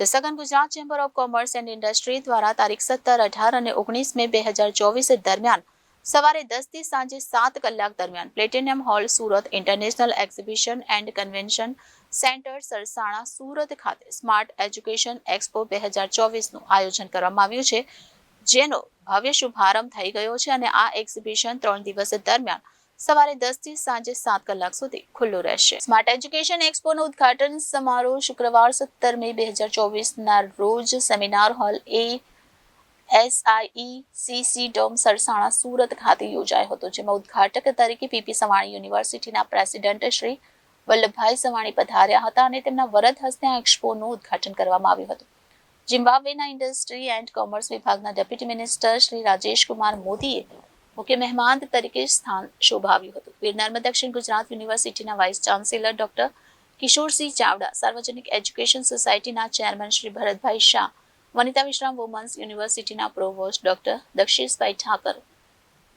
The સગન Gujarat chamber of commerce and industry દ્વારા તારીખ સત્તર અઢાર અને ઓગણીસ મે બે હજાર ચોવીસ દરમિયાન સવારે દસથી સાંજે સાત કલાક દરમિયાન platinum hall Surat international exhibition and convention centre Sarsana Surat ખાતે સ્માર્ટ એજ્યુકેશન એક્સપો બે હજાર ચોવીસનું આયોજન કરવામાં આવ્યું છે, જેનો ભવ્ય શુભારંભ થઈ ગયો છે અને આ એક્ઝિબિશન ત્રણ દિવસ દરમિયાન સવારે દસથી સાંજે સાત કલાક સુધી ખુલ્લું રહેશે. સ્માર્ટ એજ્યુકેશન એક્સપોનો ઉદઘાટન સમારોહ શુક્રવાર સત્તર મે બે હજાર ચોવીસના રોજ seminar hall A SI CC dome Sarsana Surat ખાતે યોજાયો હતો, જેમાં ઉદઘાટક તરીકે પીપી સવાણી યુનિવર્સિટીના પ્રેસિડેન્ટ શ્રી વલ્લભભાઈ સવાણી પધાર્યા હતા અને તેમના વરદ હસ્તે આ એક્સપોનું ઉદઘાટન કરવામાં આવ્યું હતું. જિમ્બાબ્વેના ઇન્ડસ્ટ્રી એન્ડ કોમર્સ વિભાગના ડેપ્યુટી મિનિસ્ટર શ્રી રાજેશ કુમાર મોદીએ મુખ્ય મહેમાન તરીકે સ્થાન શોભાવ્યું હતું. વીર નર્મદ દક્ષિણ ગુજરાત યુનિવર્સિટીના vice chancellor doctor Kishorsinh Chavda, Sarvajanik education સોસાયટીના ચેરમેન શ્રી ભરતભાઈ શાહ, વનિતા વિશ્રામ વુમન્સ યુનિવર્સિટીના provost doctor Dakshishbhai Thakar,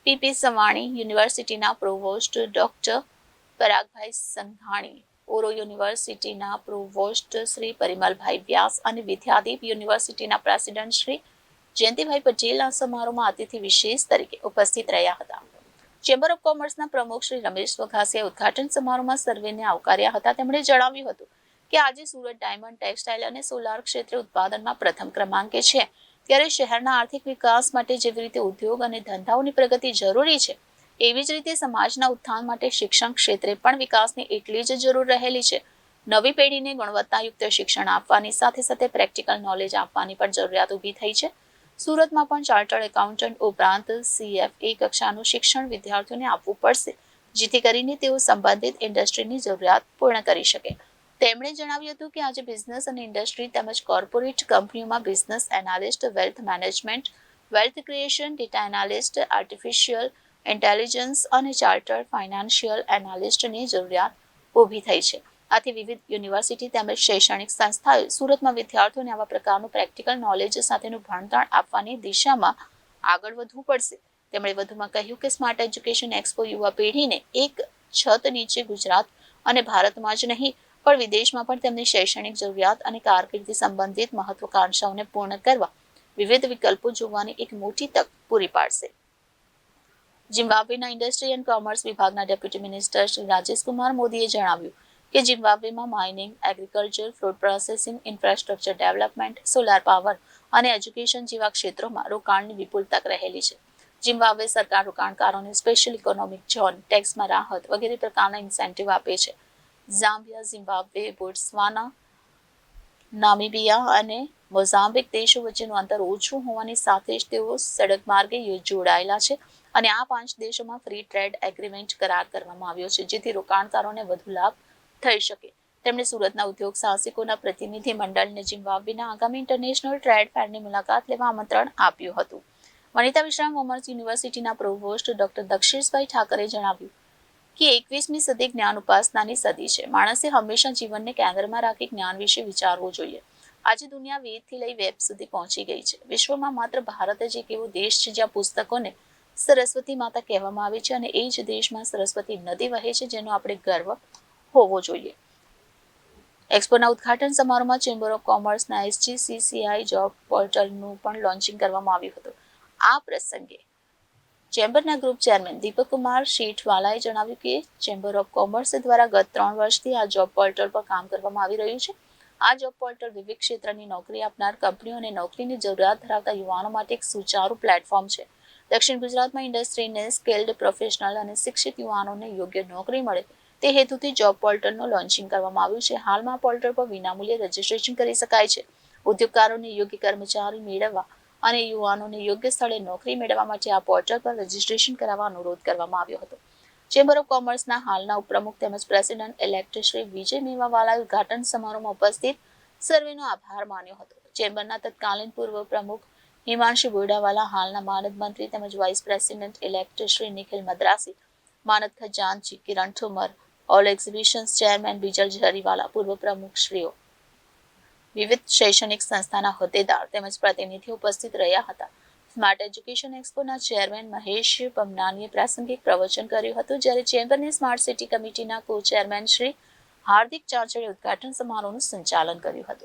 P P Savani યુનિવર્સિટીના પ્રોવોસ્ટ ડોક્ટર પરાગભાઈ સંઘાણી, ઓરો યુનિવર્સિટીના પ્રોવોસ્ટ શ્રી પરિમલભાઈ વ્યાસ અને વિદ્યાદીપ યુનિવર્સિટીના પ્રેસિડેન્ટ શ્રી જયંતિભાઈ પટેલ આ સમારોહમાં અતિથિ વિશેષ તરીકે ઉપસ્થિત રહ્યા હતા. ચેમ્બર ઓફ કોમર્સના પ્રમુખ શ્રી રમેશ વઘાસિયા ઉદઘાટન સમારોહમાં સર્વેને આવકાર્યા હતા. તેમણે જણાવ્યું હતું કે આજે સુરત ડાયમંડ ટેક્સટાઇલ અને સોલાર ક્ષેત્રે ઉત્પાદનમાં પ્રથમ ક્રમાંકે છે. ત્યારે શહેરના આર્થિક વિકાસ માટે જેવી રીતે ઉદ્યોગ અને ધંધાઓની પ્રગતિ જરૂરી છે, એવી જ રીતે સમાજના ઉત્થાન માટે શિક્ષણ ક્ષેત્રે પણ વિકાસની એટલી જ જરૂર રહેલી છે. નવી પેઢીને ગુણવત્તાયુક્ત શિક્ષણ આપવાની સાથે સાથે પ્રેક્ટિકલ નોલેજ આપવાની પણ જરૂરિયાત ઊભી થઈ છે. સુરતમાં પણ ચાર્ટર્ડ એકાઉન્ટન્ટ ઉપરાંત સીએફએ કક્ષાનું શિક્ષણ વિદ્યાર્થીઓને આપવું પડશે, જેથી કરીને તેઓ સંબંધિત ઇન્ડસ્ટ્રીની જરૂરિયાત પૂર્ણ કરી શકે. તેમણે જણાવ્યું હતું કે આજે બિઝનેસ અને ઇન્ડસ્ટ્રી તેમજ કોર્પોરેટ કંપનીઓમાં business analyst, wealth management, wealth creation, data analyst, artificial intelligence અને ચાર્ટર્ડ ફાઇનાન્શિયલ એનાલિસ્ટની જરૂરિયાત ઊભી થઈ છે. આથી વિવિધ યુનિવર્સિટી તેમજ શૈક્ષણિક સંસ્થાઓએ સુરતમાં વિદ્યાર્થીઓને આવા પ્રકારનું પ્રેક્ટિકલ નોલેજ સાથેનું ભણતર આપવાની દિશામાં આગળ વધવું પડશે. તેમણે વધુમાં કહ્યું કે સ્માર્ટ એજ્યુકેશન એક્સપો યુવા પેઢીને એક છત નીચે ગુજરાત અને ભારતમાં જ નહીં, પણ વિદેશમાં પણ તેમની શૈક્ષણિક જરૂરિયાત અને કારકિર્દી સંબંધિત મહત્વકાંક્ષાઓને પૂર્ણ કરવા વિવિધ વિકલ્પો જોવાની એક મોટી તક પૂરી પાડશે. જિમ્બાબ્વેના ઇન્ડસ્ટ્રી એન્ડ કોમર્સ વિભાગના ડેપ્યુટી મિનિસ્ટર શ્રી રાજેશ કુમાર મોદીએ જણાવ્યું કે જિમ્બાબ્વેમાં mining agriculture food processing infrastructure development solar power અને એજ્યુકેશન જેવા ક્ષેત્રોમાં રોકાણની વિપુલ તક રહેલી છે. જિમ્બાબ્વે સરકાર રોકાણકારોને સ્પેશિયલ ઇકોનોમિક ઝોન ટેક્સમાં રાહત વગેરે પ્રકારના ઇન્સેન્ટિવ આપે છે. ઝામ્બિયા, ઝિમ્બાબ્વે, બોટ્સવાના, નામિબિયા અને મોઝામ્બિક દેશો વચ્ચેનું અંતર ઓછું હોવાની સાથે જ તેઓ સડક માર્ગે જોડાયેલા છે અને આ પાંચ દેશોમાં ફ્રી ટ્રેડ એગ્રીમેન્ટ કરાર કરવામાં આવ્યો છે, જેથી રોકાણકારોને વધુ લાભ થઈ શકે. તેમણે સુરતના ઉદ્યોગ સાહસિકોના પ્રતિનિધિ મંડળને ઝિમ્બાબ્વેના આગામી ઇન્ટરનેશનલ ટ્રેડ ફેરની મુલાકાત લેવા આમંત્રણ આપ્યું હતું. વનિતા વિશ્રામ કોમર્સ યુનિવર્સિટીના પ્રોવોસ્ટ ડોક્ટર દક્ષેશભાઈ ઠાકરે જણાવ્યું કે એકવીસમી સદી જ્ઞાન ઉપાસનાની સદી છે. માણસે હંમેશા જીવનને કેન્દ્રમાં રાખી જ્ઞાન વિશે વિચારવું જોઈએ. આજે દુનિયા વેદથી લઈ વેબ સુધી પહોંચી ગઈ છે. વિશ્વમાં માત્ર ભારત જ એક એવો દેશ છે જ્યાં પુસ્તકોને સરસ્વતી માતા કહેવામાં આવે છે અને એ જ દેશમાં સરસ્વતી નદી વહે છે જેનો આપણે ગર્વ હોવો જોઈએ. એક્સપોના ઉદઘાટન સમારોહમાં ચેમ્બર ઓફ કોમર્સના એસજીસીસીઆઈ જોબ પોર્ટલનું પણ લોન્ચિંગ કરવામાં આવ્યું હતું. આ પ્રસંગે ચેમ્બરના ગ્રુપ ચેરમેન દીપક કુમાર શેઠવાલાએ જણાવ્યું કે ચેમ્બર ઓફ કોમર્સ દ્વારા ગત ત્રણ વર્ષથી આ જોબ પોર્ટલ પર કામ કરવામાં આવી રહ્યું છે. આ જોબ પોર્ટલ વિવિધ ક્ષેત્રની નોકરી આપનાર કંપનીઓ અને નોકરીની જરૂરિયાત ધરાવતા યુવાનો માટે એક સુચારુ પ્લેટફોર્મ છે. દક્ષિણ ગુજરાતમાં ઇન્ડસ્ટ્રીને સ્કેલ્ડ પ્રોફેશનલ અને શિક્ષિત યુવાનોને યોગ્ય નોકરી મળે તે હેતુથી જોબ પોર્ટલનું લોન્ચિંગ કરવામાં આવ્યું છે. હાલમાં પોર્ટલ પર વિનામૂલ્યે રજીસ્ટ્રેશન કરી શકાય છે. ઉદ્યોગકારોને યોગ્ય કર્મચારી મેળવવા અને યુવાનોને યોગ્ય સ્થળે નોકરી મેળવવા માટે આ પોર્ટલ પર રજીસ્ટ્રેશન કરાવવા અનુરોધ કરવામાં આવ્યો હતો. ચેમ્બર ઓફ કોમર્સના હાલના ઉપપ્રમુખ તેમજ પ્રેસિડેન્ટ ઇલેક્ટ વિજય મેવાવાલાએ ઉદઘાટન સમારોહમાં ઉપસ્થિત સર્વેનો આભાર માન્યો હતો. ચેમ્બરના તત્કાલીન પૂર્વ પ્રમુખ હિમાંશુ બોડાવાલા હાલના માનદ મંત્રી તેમજ vice president elect Nikhil Madrasi, માનદ ખજાનજી Kiran Thumar all exhibitions chairman Bijal Jariwala પૂર્વ પ્રમુખ શ્રીઓ. વિવિધ શૈક્ષણિક સંસ્થાના હોદ્દેદાર તેમજ પ્રતિનિધિઓ ઉપસ્થિત રહ્યા હતા. સ્માર્ટ એજ્યુકેશન એક્સપોના ચેરમેન મહેશ પમનાનીએ પ્રાસંગિક પ્રવચન કર્યું હતું, જ્યારે ચેમ્બરની સ્માર્ટ સિટી કમિટીના કો ચેરમેન શ્રી હાર્દિક ચાંચળે ઉદઘાટન સમારોહનું સંચાલન કર્યું હતું.